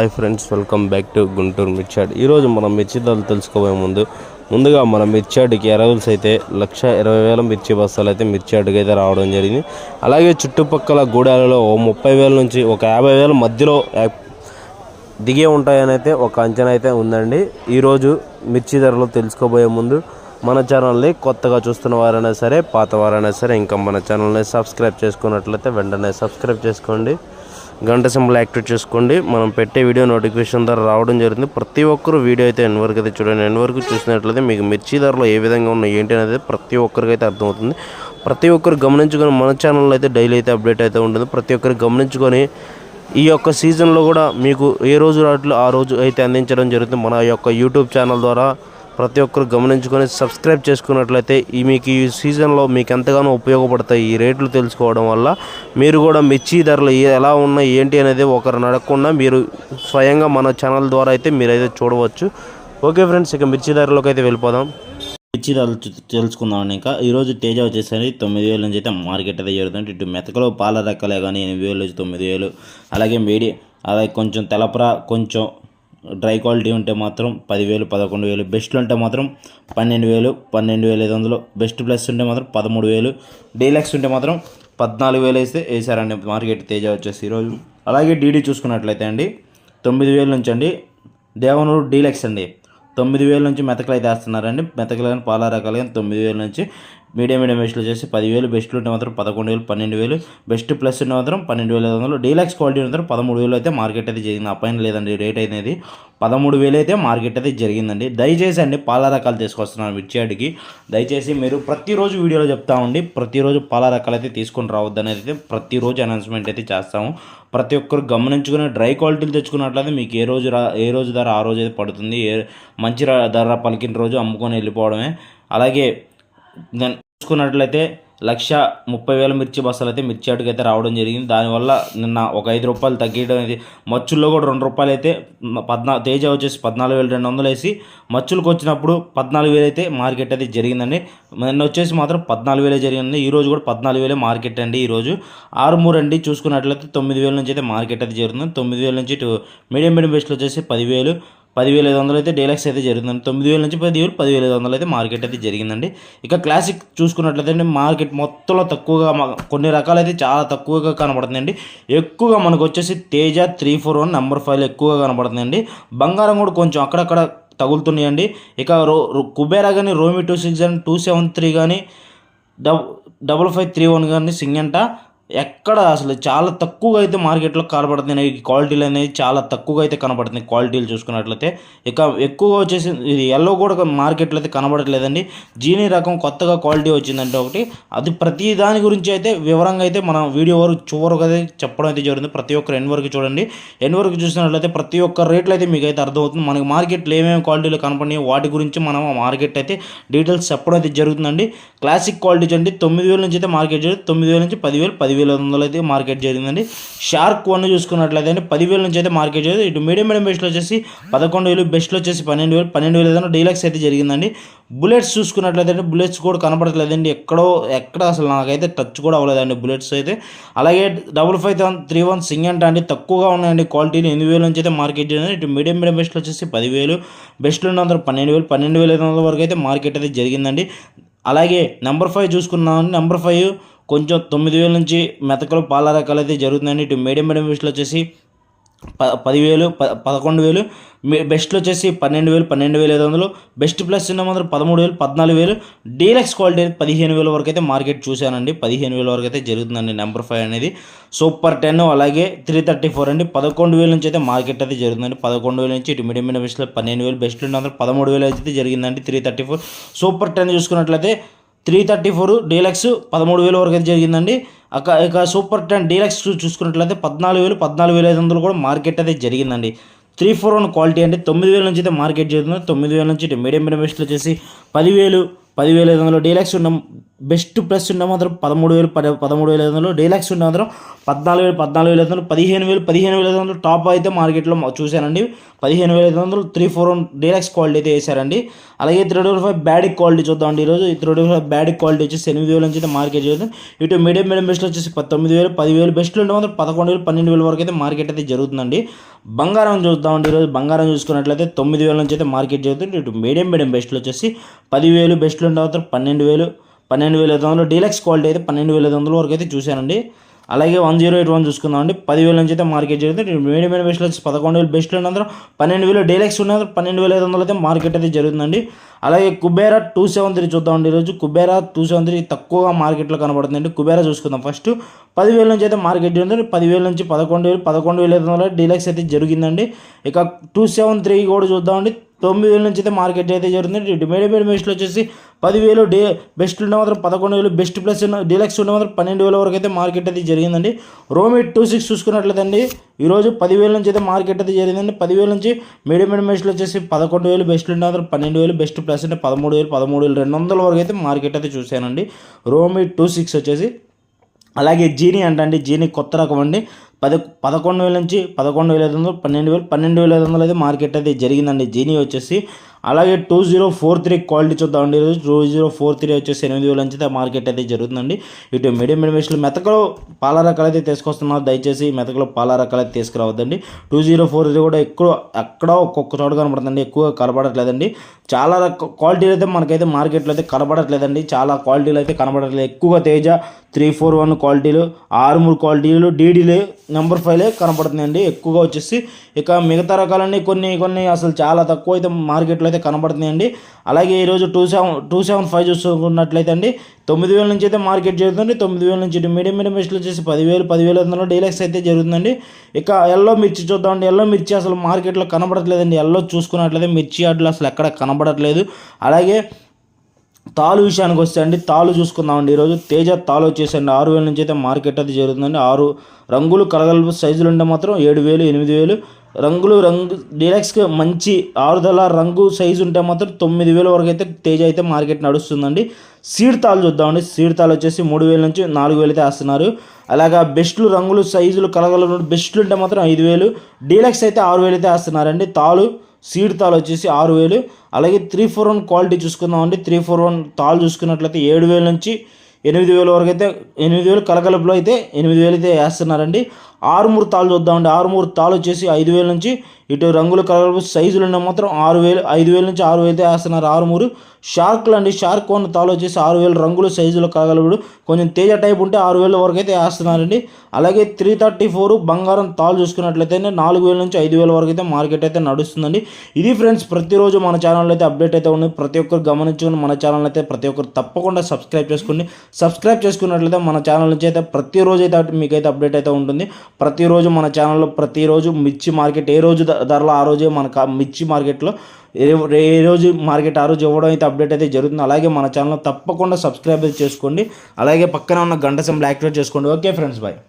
Hi friends welcome back to Guntur మిర్చాడ్ ఈరోజు మనం మిర్చి ధరలు తెలుసుకోబోయే ముందు ముందుగా మన మిర్చాడికి ఎరవల్స్ అయితే లక్ష ఇరవై వేల మిర్చి బస్తాలు అయితే మిర్చాడికి అయితే రావడం జరిగింది. అలాగే చుట్టుపక్కల గూడాలలో ఓ ముప్పై వేల నుంచి ఒక యాభై వేల మధ్యలో దిగే ఉంటాయని అయితే ఒక అంచనా అయితే ఉందండి. ఈరోజు మిర్చి ధరలు తెలుసుకోబోయే ముందు మన ఛానల్ని కొత్తగా చూస్తున్న వారైనా సరే పాత వారైనా సరే ఇంకా మన ఛానల్ని సబ్స్క్రైబ్ చేసుకున్నట్లయితే వెంటనే సబ్స్క్రైబ్ చేసుకోండి. గంట సింబల్ యాక్టివేట్ చేసుకోండి. మనం పెట్టే వీడియో నోటిఫికేషన్ ద్వారా రావడం జరుగుతుంది. ప్రతి ఒక్కరు వీడియో అయితే ఎన్ని వరకు అయితే చూడండి. ఎన్ని వరకు చూసినట్లయితే మీకు మిర్చి ధరలు ఏ విధంగా ఉన్నాయి ఏంటి అనేది ప్రతి ఒక్కరికి అయితే అర్థమవుతుంది. ప్రతి ఒక్కరు గమనించుకొని మన ఛానల్లో అయితే డైలీ అయితే అప్డేట్ అయితే ఉంటుంది. ప్రతి ఒక్కరు గమనించుకొని ఈ యొక్క సీజన్లో కూడా మీకు ఏ రోజు రాట్లు ఆ రోజు అయితే అందించడం జరుగుతుంది. మన యొక్క యూట్యూబ్ ఛానల్ ద్వారా ప్రతి ఒక్కరు గమనించుకొని సబ్స్క్రైబ్ చేసుకున్నట్లయితే ఈ మీకు ఈ సీజన్లో మీకు ఎంతగానో ఉపయోగపడతాయి ఈ రేట్లు తెలుసుకోవడం వల్ల. మీరు కూడా మిర్చి ధరలు ఎలా ఉన్నాయి ఏంటి అనేది ఒకరు నడకుండా మీరు స్వయంగా మన ఛానల్ ద్వారా అయితే మీరైతే చూడవచ్చు. ఓకే ఫ్రెండ్స్ ఇక మిర్చి ధరలోకి అయితే వెళ్ళిపోదాం. మిర్చి ధరలు చూ- తెలుసుకుందాం ఇంకా. ఈరోజు తేజ వచ్చేసరికి తొమ్మిది వేల నుంచి అయితే మార్కెట్ అయితే జరుగుతుంది ఇటు మెతకలో పాల రకాలే కానీ ఎనిమిది వేలు నుంచి తొమ్మిది వేలు. అలాగే వేడి అలాగే కొంచెం తెలపరా కొంచెం డ్రై క్వాలిటీ ఉంటే మాత్రం పదివేలు పదకొండు వేలు బెస్ట్లు ఉంటే మాత్రం పన్నెండు వేలు పన్నెండు వేలు ఐదు వందలు. బెస్ట్ ప్లస్ ఉంటే మాత్రం పదమూడు వేలు డీలక్స్ ఉంటే మాత్రం పద్నాలుగు వేలు వేస్తే వేసారండి మార్కెట్ తేజ వచ్చేసి ఈరోజు. అలాగే డీడీ చూసుకున్నట్లయితే అండి తొమ్మిది వేల నుంచి అండి దేవనూరు డీలక్స్ అండి. తొమ్మిది వేల నుంచి మెతకలు అయితే వేస్తున్నారండి. మెతకలు కానీ పాల రకాలు కానీ తొమ్మిది వేల నుంచి మీడియం మీడియం బెస్ట్లు వచ్చేసి పదివేలు బెస్ట్లు ఉంటే మాత్రం పదకొండు వేలు పన్నెండు వేలు బెస్ట్ ప్లస్ ఉంటే మాత్రం పన్నెండు వేల ఐదు వందలు. డీలక్స్ క్వాలిటీ మాత్రం పదమూడు వేలు అయితే మార్కెట్ అయితే జరిగింది. ఆ లేదండి రేట్ అనేది పదమూడు వేలు అయితే మార్కెట్ అయితే జరిగిందండి. దయచేసి అండి పాల రకాలు తీసుకొస్తున్నాను మిర్చియాడికి దయచేసి మీరు ప్రతిరోజు వీడియోలో చెప్తా ఉండి ప్రతిరోజు పాల రకాలు అయితే తీసుకొని రావద్దు అనేది అయితే ప్రతిరోజు అనౌన్స్మెంట్ అయితే చేస్తాము. ప్రతి ఒక్కరు గమనించుకుని డ్రై క్వాలిటీలు తెచ్చుకున్నట్లయితే మీకు ఏ రోజు రా ఏ రోజు ధర ఆ రోజు అయితే పడుతుంది. ఏ మంచి ధర పలికిన రోజు అమ్ముకొని వెళ్ళిపోవడమే. అలాగే దెన్ చూసుకున్నట్లయితే లక్ష ముప్పై వేల మిర్చి బస్సులు అయితే మిర్చి అటుకు అయితే రావడం జరిగింది. దానివల్ల నిన్న ఒక ఐదు రూపాయలు తగ్గడం అనేది మచ్చుల్లో కూడా రెండు రూపాయలు అయితే పద్నా తేజ వచ్చేసి పద్నాలుగు వేల రెండు వందలు వేసి మచ్చులకు వచ్చినప్పుడు పద్నాలుగు వేలు అయితే మార్కెట్ అయితే జరిగిందండి. నిన్న వచ్చేసి మాత్రం పద్నాలుగు వేలే జరిగింది ఈరోజు కూడా పద్నాలుగు వేలే మార్కెట్ అండి ఈరోజు ఆరుమూరు అండి చూసుకున్నట్లయితే తొమ్మిది వేల నుంచి అయితే మార్కెట్ అయితే జరుగుతుంది. తొమ్మిది వేల నుంచి మీడియం మీడియం బెస్ట్లు వచ్చేసి పదివేలు పదివేల ఐదు వందలు అయితే డీలక్స్ అయితే జరుగుతుంది తొమ్మిది వేల నుంచి పదివేలు పదివేల ఐదు వందలు అయితే మార్కెట్ అయితే జరిగిందండి. ఇక క్లాసిక్ చూసుకున్నట్లయితే మార్కెట్ మొత్తంలో తక్కువగా మ- కొన్ని రకాలైతే చాలా తక్కువగా కనబడుతుందండి. ఎక్కువగా మనకు వచ్చేసి Teja three four one number five ఎక్కువగా కనబడుతుందండి. బంగారం కూడా కొంచెం అక్కడక్కడ తగులుతున్నాయండి. ఇక రో రో- కుబేరా కానీ రోమి టూ సిక్స్ కానీ టూ సెవెన్ త్రీ కానీ డబ్ డబల్ ఫైవ్ త్రీ వన్ కానీ సింగంట ఎక్కడ అసలు చాలా తక్కువగా అయితే మార్కెట్లో కనబడుతున్నాయి ఈ క్వాలిటీలు అనేది చాలా తక్కువగా అయితే కనబడుతున్నాయి క్వాలిటీలు చూసుకున్నట్లయితే. ఇక ఎక్కువగా వచ్చేసి ఇది ఎల్లో కూడా మార్కెట్లో అయితే కనబడట్లేదండి. జీనీ రకం కొత్తగా క్వాలిటీ వచ్చిందంటే ఒకటి. అది ప్రతి దాని గురించి అయితే వివరంగా అయితే మనం వీడియో వరకు చివరకు అయితే చెప్పడం అయితే జరుగుతుంది ప్రతి ఒక్కరు ఎన్ వరకు చూడండి. ఎన్ వరకు చూసినట్లయితే ప్రతి ఒక్క రేట్లు అయితే మీకు అయితే అర్థమవుతుంది. మనకి మార్కెట్లో ఏమేమి క్వాలిటీలు కనపడినాయి వాటి గురించి మనం ఆ మార్కెట్ అయితే డీటెయిల్స్ చెప్పడం అయితే జరుగుతుందండి. క్లాసిక్ క్వాలిటీ అండి తొమ్మిది వేల నుంచి అయితే మార్కెట్ తొమ్మిది వేల నుంచి పదివేలు పదివేలు ఐదు వందలు అయితే మార్కెట్ జరిగిందండి. షార్క్ వన్ చూసుకున్నట్లయితే అండి పదివేల నుంచి అయితే మార్కెట్ జరిగింది. ఇటు మీడియం మీడియం బెస్ట్లో వచ్చేసి పదకొండు వేలు బెస్ట్లో వచ్చేసి పన్నెండు వేలు పన్నెండు వేలు ఏదైనా డీలక్స్ అయితే జరిగిందండి. బుల్లెట్స్ చూసుకున్నట్లయితే అండి బుల్లెట్స్ కూడా కనపడట్లేదండి. ఎక్కడో ఎక్కడ అసలు నాకైతే టచ్ కూడా అవ్వలేదండి బుల్లెట్స్ అయితే. అలాగే double five one three one సింగంట అండి తక్కువగా ఉన్నాయండి క్వాలిటీలు ఎనిమిది వేల నుంచి అయితే మార్కెట్ జరిగింది. ఇటు మీడియం మీడియం బెస్ట్లో వచ్చేసి పదివేలు బెస్ట్లో ఉన్న పన్నెండు వేలు పన్నెండు వేల ఐదు వందల వరకు అయితే మార్కెట్ అయితే జరిగిందండి. అలాగే నెంబర్ ఫైవ్ చూసుకున్నాం నెంబర్ ఫైవ్ కొంచెం తొమ్మిది వేల నుంచి మెతకలు పాల రకాలు అయితే జరుగుతుందండి. ఇటు మీడియం మీడియం బెస్ట్లో వచ్చేసి ప పదివేలు ప పదకొండు వేలు మీ- బెస్ట్లో వచ్చేసి పన్నెండు వేలు పన్నెండు వేల ఐదు వందలు. బెస్ట్ ప్లస్ ఉన్న మాత్రం పదమూడు వేలు పద్నాలుగు వేలు డీలక్స్ క్వాలిటీ అయితే పదిహేను వేల వరకు అయితే మార్కెట్ చూశానండి. పదిహేను వేల వరకు అయితే జరుగుతుందండి నెంబర్ ఫైవ్ అనేది. సూపర్ టెన్ అలాగే త్రీ థర్టీ ఫోర్ అండి. పదకొండు వేల నుంచి అయితే మార్కెట్ అయితే జరుగుతుందండి. పదకొండు వేల నుంచి ఇటు మీడియం మీడియం బెస్ట్లో పన్నెండు వేలు బెస్ట్ ఉన్న మాత్రం పదమూడు వేలు అయితే జరిగిందండి three thirty four. Super ten చూసుకున్నట్లయితే త్రీ థర్టీ ఫోర్ డీలక్స్ పదమూడు వేల వరకు అయితే జరిగిందండి. అక్కడ ఇక సూపర్ టెన్ డీలక్స్ చూసుకున్నట్లయితే పద్నాలుగు వేలు పద్నాలుగు వేల ఐదు వందలు కూడా మార్కెట్ అయితే జరిగిందండి. త్రీ ఫోర్ వన్ క్వాలిటీ అంటే తొమ్మిది వేల నుంచి అయితే మార్కెట్ జరుగుతుంది. తొమ్మిది వేల నుంచి మీడియం మీడియం వచ్చేసి పదివేలు పదివేల ఐదు వందలు డీలక్స్ ఉన్న బెస్ట్ ప్లస్ ఉండే మాత్రం పదమూడు వేలు పద పదమూడు వేల ఐదు వందలు డీలాక్స్ ఉండే మాత్రం పద్నాలుగు వేలు పద్నాలుగు వేల ఐదు వందలు పదిహేను వేలు పదిహేను వేల ఐదు వందలు టాప్ అయితే మార్కెట్లో చూశానండి. పదిహేను వేల ఐదు వందలు త్రీ ఫోర్ వన్ క్వాలిటీ అయితే వేశారండి. అలాగే three double five bad quality చూద్దామండి ఈరోజు. ఈ three double five bad quality వచ్చేసి ఎనిమిది వేల నుంచి అయితే మార్కెట్ చేస్తుంది ఇటు మీడియం మీడియం బెస్ట్లో వచ్చేసి పంతొమ్మిది వేలు పదివేలు బెస్ట్లో ఉంటే మాత్రం పదకొండు వేలు పన్నెండు వేల వరకు అయితే మార్కెట్ అయితే జరుగుతుందండి. బంగారం చూద్దామండి ఈరోజు. బంగారం చూసుకున్నట్లయితే తొమ్మిది వేల నుంచి అయితే మార్కెట్ జరుగుతుంది. ఇటు మీడియం మీడియం బెస్ట్లో వచ్చేసి పదివేలు బెస్ట్లో ఉంటే మాత్రం పన్నెండు వేలు పన్నెండు వేల ఐదు వందలు డీలక్స్ క్వాలిటీ అయితే పన్నెండు వేల ఐదు వందల వరకు అయితే చూశానండి. అలాగే వన్ జీరో ఎయిట్ వన్ చూసుకుందామండి పదివేల నుంచి అయితే మార్కెట్ జరుగుతుంది మీడియం మీడియం బెస్ట్లో వచ్చి పదకొండు వేలు బెస్ట్లో ఉన్నందులో పన్నెండు వేలు డీలక్స్ ఉన్నందులో పన్నెండు వేల ఐదు వందలు అయితే మార్కెట్ అయితే జరుగుతుందండి. అలాగే కుబేరా టూ సెవెన్ త్రీ చూద్దామండి ఈరోజు. కుబేరా టూ సెవెన్ త్రీ తక్కువగా మార్కెట్లో కనబడుతుందండి. కుబేరా చూసుకుందాం ఫస్ట్. పదివేల నుంచి అయితే మార్కెట్ జరుగుతుంది పదివేల నుంచి పదకొండు వేలు పదకొండు వేల ఐదు వందల డీలక్స్ అయితే జరిగిందండి. ఇక టూ సెవెన్ త్రీ కూడా చూద్దామండి. తొమ్మిది వేల నుంచి అయితే మార్కెట్ అయితే జరుగుతుంది. మీడియం మీడియం బెస్ట్లో వచ్చేసి పదివేలు డే బెస్ట్ ఉండే మాత్రం పదకొండు వేలు బెస్ట్ ప్లస్ ఉన్న డీలక్స్ ఉండే మాత్రం పన్నెండు వేల వరకు అయితే మార్కెట్ అయితే జరిగిందండి. రోమి టూ సిక్స్ చూసుకున్నట్లయితే ఈరోజు పదివేల నుంచి అయితే మార్కెట్ అయితే జరిగిందండి. పదివేల నుంచి మీడియం మీడియం బెస్ట్లో వచ్చేసి పదకొండు వేలు బెస్ట్ ఉండే మాత్రం పన్నెండు వేలు బెస్ట్ ప్లస్ అంటే పదమూడు వేలు పదమూడు వేలు రెండు వందల వరకు అయితే మార్కెట్ అయితే చూశానండి. రోమి టూ సిక్స్ వచ్చేసి అలాగే జీనీ అంటండి జీనీ కొత్త రకం అండి. పది పదకొండు వేల నుంచి పదకొండు వేల ఐదు వందలు పన్నెండు వేలు పన్నెండు వేల ఐదు వందలు అయితే మార్కెట్ అయితే జరిగిందండి. జీనీ వచ్చేసి అలాగే two zero four three quality చూద్దామండి ఈరోజు టూ జీరో ఫోర్ త్రీ వచ్చేసి ఎనిమిది వేల నుంచి అయితే మార్కెట్ అయితే జరుగుతుందండి. ఇటు మీడియం మీడియం మెతకలో పాల రకాలు అయితే తీసుకొస్తున్నారు. దయచేసి మెతకలో పాల రకాలు అయితే తీసుకురావద్దండి. టూ జీరో ఫోర్ త్రీ కూడా ఎక్కువ ఎక్కడో ఒక్కొక్క చోట కనబడుతుంది ఎక్కువ కనబడట్లేదండి. చాలా రక క్వాలిటీలు అయితే మనకైతే మార్కెట్లో అయితే కనబడట్లేదండి. చాలా క్వాలిటీలు అయితే కనబడట్లేదు. ఎక్కువగా తేజ త్రీ ఫోర్ వన్ క్వాలిటీలు ఆరు మూడు క్వాలిటీలు డీడీలే నెంబర్ ఫైవ్లే కనబడుతుందండి ఎక్కువగా వచ్చేసి ఇక మిగతా రకాలన్నీ కొన్ని కొన్ని అసలు చాలా తక్కువ అయితే మార్కెట్లో అయితే కనబడుతున్నాయండి అలాగే ఈరోజు two seven two seven five చూసుకున్నట్లయితే అండి తొమ్మిది వేల నుంచి అయితే మార్కెట్ జరుగుతుంది. తొమ్మిది వేల నుంచి ఇటు మీడియం మీడియం బెస్ట్లు వచ్చేసి పదివేలు పదివేల వందలు డీలక్స్ అయితే జరుగుతుందండి. ఇక ఎల్లో మిర్చి చూద్దామండి ఎల్లో మిర్చి అసలు మార్కెట్లో కనబడట్లేదండి. ఎల్లో చూసుకున్నట్లయితే మిర్చి అడ్లు అసలు ఎక్కడ కనబడట్లేదు. అలాగే తాలు విషయానికి వస్తే అండి తాలు చూసుకుందామండి ఈరోజు తేజ తాలు వచ్చేసండి. ఆరు వేల నుంచి అయితే మార్కెట్ అయితే జరుగుతుందండి. ఆరు రంగులు కలగలుపు సైజులు ఉంటే మాత్రం ఏడు వేలు ఎనిమిది వేలు రంగులు రంగు డీలక్స్కి మంచి ఆరుదల రంగు సైజు ఉంటే మాత్రం తొమ్మిది వేల వరకు అయితే తేజ అయితే మార్కెట్ నడుస్తుందండి. సీడ్ తాలు చూద్దామండి. సీడ్ తాలు వచ్చేసి మూడు వేల నుంచి నాలుగు వేలు అయితే వేస్తున్నారు. అలాగా బెస్ట్లు రంగులు సైజులు కలగల బెస్ట్లు ఉంటే మాత్రం ఐదు వేలు. డీలక్స్ అయితే ఆరు వేలు అయితే వేస్తున్నారండి. తాలు సీడ్ తాలు వచ్చేసి ఆరు వేలు. అలాగే త్రీ ఫోర్ వన్ క్వాలిటీ చూసుకుందామండి. త్రీ ఫోర్ వన్ తాలు చూసుకున్నట్లయితే ఏడు వేల నుంచి ఎనిమిది వేల వరకు అయితే ఎనిమిది వేలు కలకలుపులో అయితే ఎనిమిది వేలు అయితే వేస్తున్నారండి. ఆరుమూరు తాళ్ళు చూద్దామండి. ఆరుమూరు తాళ్ళు వచ్చేసి ఐదు వేల నుంచి ఇటు రంగులు కలర్ సైజులు ఉన్న మాత్రం ఆరు వేలు ఐదు వేల నుంచి ఆరు వేలతో వేస్తున్నారు ఆరుమూరు. షార్క్లు అండి. షార్క్ వన్ తాళ్ళు వచ్చేసి ఆరు వేలు రంగులు సైజులు కలగలవుడు కొంచెం తేజ టైప్ ఉంటే ఆరు వేల వరకు అయితే వేస్తున్నారండి. అలాగే త్రీ థర్టీ ఫోర్ బంగారం తాళ్ళు చూసుకున్నట్లయితే నాలుగు వేల నుంచి ఐదు వేల వరకు అయితే మార్కెట్ అయితే నడుస్తుందండి. ఇది ఫ్రెండ్స్ ప్రతిరోజు మన ఛానల్లో అయితే అప్డేట్ అయితే ఉంది. ప్రతి ఒక్కరు గమనించుకుని మన ఛానల్ అయితే ప్రతి ఒక్కరు తప్పకుండా సబ్స్క్రైబ్ చేసుకోండి. సబ్స్క్రైబ్ చేసుకున్నట్లయితే మన ఛానల్ నుంచి అయితే ప్రతిరోజు అయితే మీకైతే అప్డేట్ అయితే ఉంటుంది. ప్రతిరోజు మన ఛానల్లో ప్రతిరోజు మిర్చి మార్కెట్ ఏ రోజు ధరలో ఆ రోజే మన మిర్చి మార్కెట్లో ఏ ఏ రోజు మార్కెట్ ఆ రోజు ఇవ్వడం అయితే అప్డేట్ అయితే జరుగుతుంది. అలాగే మన ఛానల్ తప్పకుండా సబ్స్క్రైబ్ చేసుకోండి. అలాగే పక్కన ఉన్న గంట సింబల్ యాక్టివేట్ చేసుకోండి. Okay friends bye